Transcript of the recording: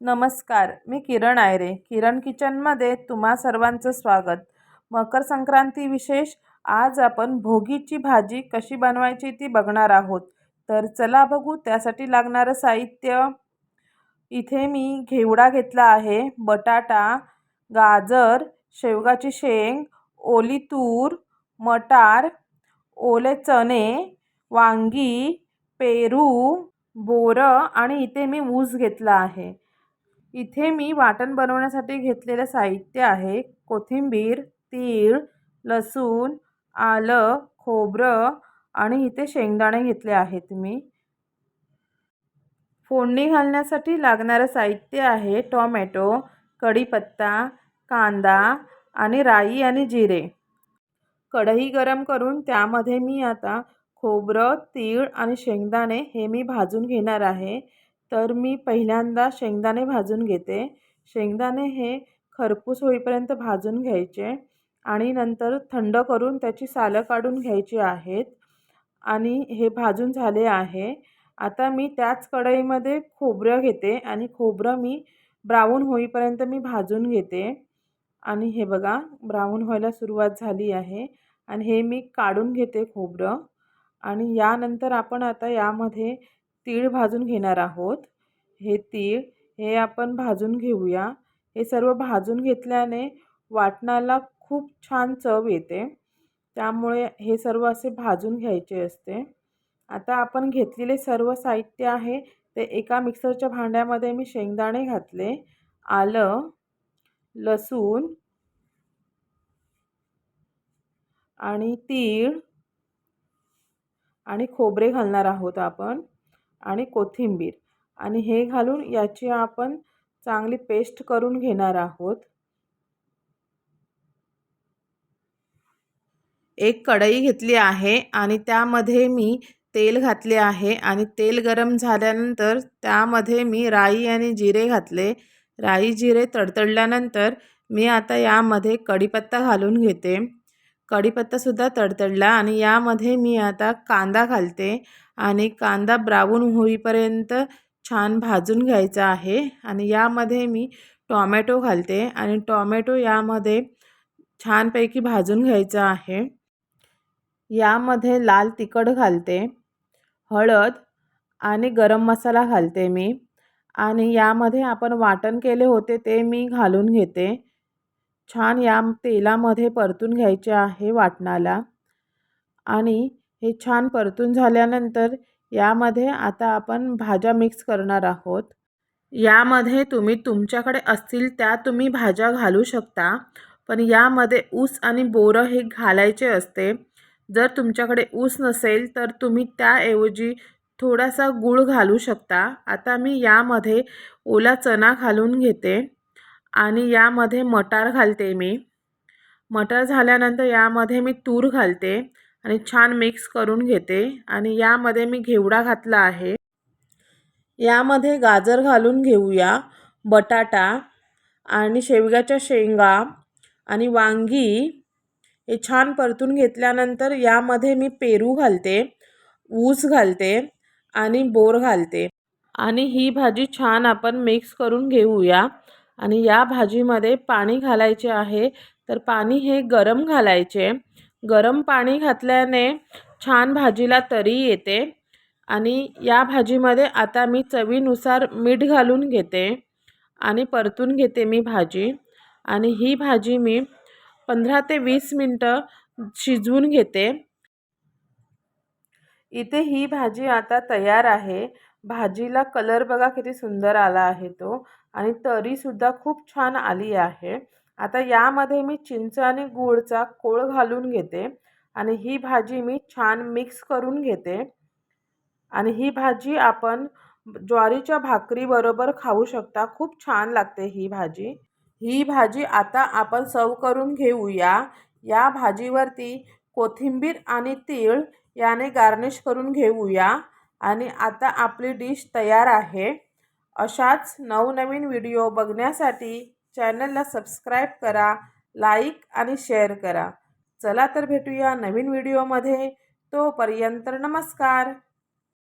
नमस्कार मी किरण आयरे. किरण किचनमध्ये तुम्हा सर्वांचं स्वागत. मकर संक्रांती विशेष आज आपण भोगीची भाजी कशी बनवायची ती बघणार आहोत. तर चला बघू त्यासाठी लागणारं साहित्य. इथे मी घेवडा घेतला आहे. बटाटा गाजर शेवगाची शेंग ओली तूर मटार ओले चणे वांगी पेरू बोरं आणि इथे मी ऊस घेतला आहे. इथे मी वाटण बनवण्यासाठी घेतलेलं साहित्य आहे. कोथिंबीर तीळ लसूण आलं खोबरं आणि इथे शेंगदाणे घेतले आहेत मी. फोडणी घालण्यासाठी लागणारं साहित्य आहे टॉमॅटो कढीपत्ता कांदा आणि राई आणि जिरे. कढई गरम करून त्यामध्ये मी आता खोबरं तीळ आणि शेंगदाणे हे मी भाजून घेणार आहे. तर मी पहिल्यांदा शेंगदाणे भाजून घेते. शेंगदाणे हे खरपूस होईपर्यंत भाजून घ्यायचे आणि नंतर थंड करून त्याची सालं काढून घ्यायची आहेत आणि हे भाजून झाले आहे. आता मी त्याच कढईमध्ये खोबरं घेते आणि खोबरं मी ब्राऊन होईपर्यंत मी भाजून घेते. आणि हे बघा ब्राऊन व्हायला सुरुवात झाली आहे आणि हे मी काढून घेते खोबरं. आणि यानंतर आपण आता यामध्ये तीळ भाजून घेणार आहोत. हे तीळ हे आपण भाजून घेऊया. हे सर्व भाजून घेतल्याने वाटणाला खूप छान चव येते. त्यामुळे हे सर्व असे भाजून घ्यायचे असते. आता आपण घेतलेले सर्व साहित्य आहे ते एका मिक्सरच्या भांड्यामध्ये मी शेंगदाणे घातले. आलं लसूण आणि तीळ आणि खोबरे घालणार आहोत आपण. आणि कोथिंबीर. आणि हे घालून याची आपण चांगली पेस्ट करून घेणार आहोत. एक कढई घेतली आहे आणि त्यामध्ये मी तेल घातले आहे आणि तेल गरम झाल्यानंतर त्यामध्ये मी राई आणि जिरे घातले. राई जिरे तडतडल्यानंतर मी आता यामध्ये कढीपत्ता घालून घेते. कढीपत्तासुद्धा तडतडला आणि यामध्ये मी आता कांदा घालते. आणि कांदा ब्राऊन होईपर्यंत छान भाजून घ्यायचा आहे. आणि यामध्ये मी टॉमॅटो घालते आणि टॉमॅटो यामध्ये छानपैकी भाजून घ्यायचं आहे. यामध्ये लाल तिखट घालते हळद आणि गरम मसाला घालते मी. आणि यामध्ये आपण वाटण केले होते ते मी घालून घेते. छान या तेलामध्ये परतून घ्यायचे आहे वाटणाला. आणि हे छान परतून झाल्यानंतर यामध्ये आता आपण भाज्या मिक्स करणार आहोत. यामध्ये तुम्ही तुमच्याकडे असतील त्या तुम्ही भाज्या घालू शकता पण यामध्ये ऊस आणि बोरं हे घालायचे असते. जर तुमच्याकडे ऊस नसेल तर तुम्ही त्याऐवजी थोडासा गूळ घालू शकता. आता मी यामध्ये ओला चणा घालून घेते आणि यामध्ये मटार घालते मी. मटार झाल्यानंतर यामध्ये मी तूर घालते. आणि छान मिक्स करून घेते. आणि यामध्ये मी घेवडा घातला आहे. यामध्ये गाजर घालून घेऊया बटाटा आणि शेवग्याच्या शेंगा आणि वांगी हे छान परतून घेतल्यानंतर यामध्ये मी पेरू घालते ऊस घालते आणि बोर घालते. आणि ही भाजी छान आपण मिक्स करून घेऊया. आणि या भाजीमध्ये पाणी घालायचे आहे. तर पाणी हे गरम घालायचे. गरम पाणी घातल्याने छान भाजीला तरी येते. आणि या भाजीमध्ये आता मी चवीनुसार मीठ घालून घेते आणि परतून घेते मी भाजी. आणि ही भाजी मी पंधरा ते वीस मिनटं शिजवून घेते. इथे ही भाजी आता तयार आहे. भाजीला कलर बघा किती सुंदर आला आहे तो. आणि तरीसुद्धा खूप छान आली आहे. आता यामध्ये मी चिंच आणि गूळचा कोळ घालून घेते आणि ही भाजी मी छान मिक्स करून घेते. आणि ही भाजी आपण ज्वारीच्या भाकरीबरोबर खाऊ शकता. खूप छान लागते ही भाजी. ही भाजी आता आपण सर्व करून घेऊया. या भाजीवरती कोथिंबीर आणि तीळ याने गार्निश करून घेऊया. आणि आता आपली डिश तयार आहे. अशाच नवनवीन व्हिडिओ बघण्यासाठी चॅनलला सबस्क्राईब करा लाईक आणि शेअर करा. चला तर भेटूया नवीन व्हिडिओमध्ये. तोपर्यंत नमस्कार.